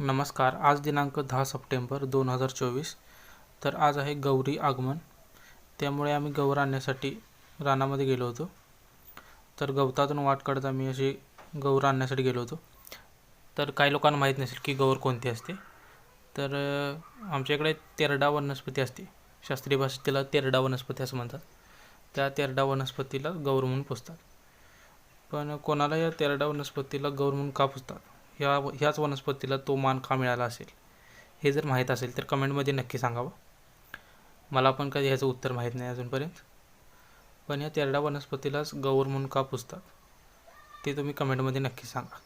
नमस्कार. आज दिनांक दहा सप्टेंबर दोन हजार चोवीस. तर आज आहे गौरी आगमन. त्यामुळे आम्ही गौर आणण्यासाठी रानामध्ये गेलो होतो. तर गवतातून वाट काढत आम्ही अशी गौर आणण्यासाठी गेलो होतो. तर काही लोकांना माहीत नसेल की गौर कोणती असते. तर आमच्याकडे आमच्या इकडे तेरडा वनस्पती असते. शास्त्रीय भाषेत तिला तेरडा वनस्पती असं म्हणतात. त्या तेरडा वनस्पतीला गौर म्हणून पुजतात. पण कोणाला या तेरडा वनस्पतीला गौर म्हणून का पुजतात? ह्या ह्याच वनस्पतीला तो मान का मिळाला असेल? हे जर माहीत असेल तर कमेंटमध्ये नक्की सांगावं. मला पण कधी ह्याचं उत्तर माहीत नाही अजूनपर्यंत. पण या तेरडा वनस्पतीलाच गौर म्हणून का पुजतात? ते तुम्ही कमेंटमध्ये नक्की सांगा.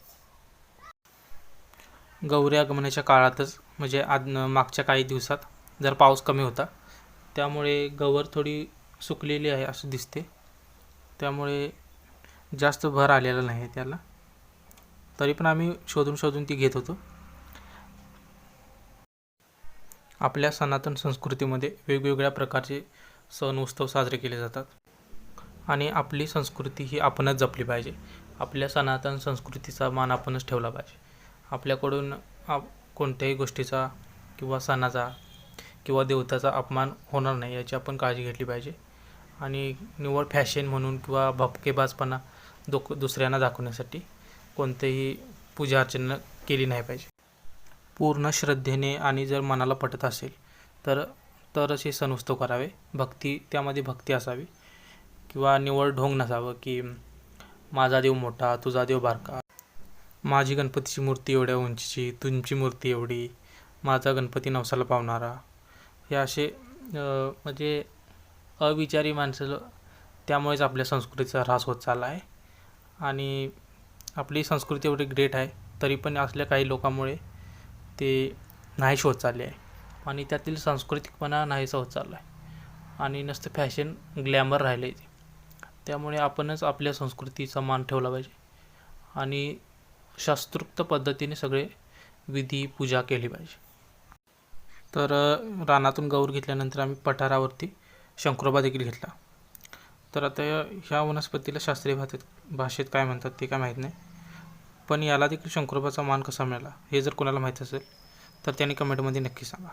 गौरी आगमनाच्या काळातच म्हणजे आज मागच्या काही दिवसात जर पाऊस कमी होता त्यामुळे गवर थोडी सुकलेली आहे असं दिसते. त्यामुळे जास्त भर आलेला नाही त्याला. तरी पण आम्ही शोधून शोधून ती घेत होतो. आपल्या सनातन संस्कृतीमध्ये वेगवेगळ्या प्रकारचे सण उत्सव साजरे केले जातात. आणि आपली संस्कृती ही आपणच जपली पाहिजे. आपल्या सनातन संस्कृतीचा मान आपणच ठेवला पाहिजे. आपल्याकडून आप कोणत्याही गोष्टीचा किंवा सणाचा किंवा देवताचा अपमान होणार नाही याची आपण काळजी घेतली पाहिजे. आणि निवड फॅशन म्हणून किंवा भपकेबाजपणा दोक दुसऱ्यांना दाखवण्यासाठी कोणतेही पूजा अर्चना केली नाही पाहिजे. पूर्ण श्रद्धेने आणि जर मनाला पटत असेल तर तरच हे सण उत्सव करावे. भक्ती त्यामध्ये भक्ती असावी. किंवा निवळ ढोंग नसावं की माझा देव मोठा तुझा देव बारका. माझी गणपतीची मूर्ती एवढ्या उंचीची तुमची मूर्ती एवढी. माझा गणपती नवसाला पावणारा. हे असे म्हणजे अविचारी माणसं त्यामुळेच आपल्या संस्कृतीचा ऱ्हास होत चालला आहे. आणि आपली संस्कृती एवढी ग्रेट आहे तरी पण असल्या काही लोकांमुळे ते नाहीशी होत चालले आहे. आणि त्यातील सांस्कृतिकपणा नाहीसा होत चालला आहे. आणि नुसतं फॅशन ग्लॅमर राहिले ते. त्यामुळे आपणच आपल्या संस्कृतीचा मान ठेवला पाहिजे. आणि शास्त्रोक्त पद्धतीने सगळे विधी पूजा केली पाहिजे. तर रानातून गौर घेतल्यानंतर आम्ही पठारावरती शंकरोबा देखील घेतला. तर आता ह्या वनस्पतीला शास्त्रीय भाषेत भाषेत काय म्हणतात ते काय माहीत नाही. पण याला देखील शंकरोबाचा मान कसा मिळाला हे जर कोणाला माहीत असेल तर त्यांनी कमेंटमध्ये नक्की सांगा.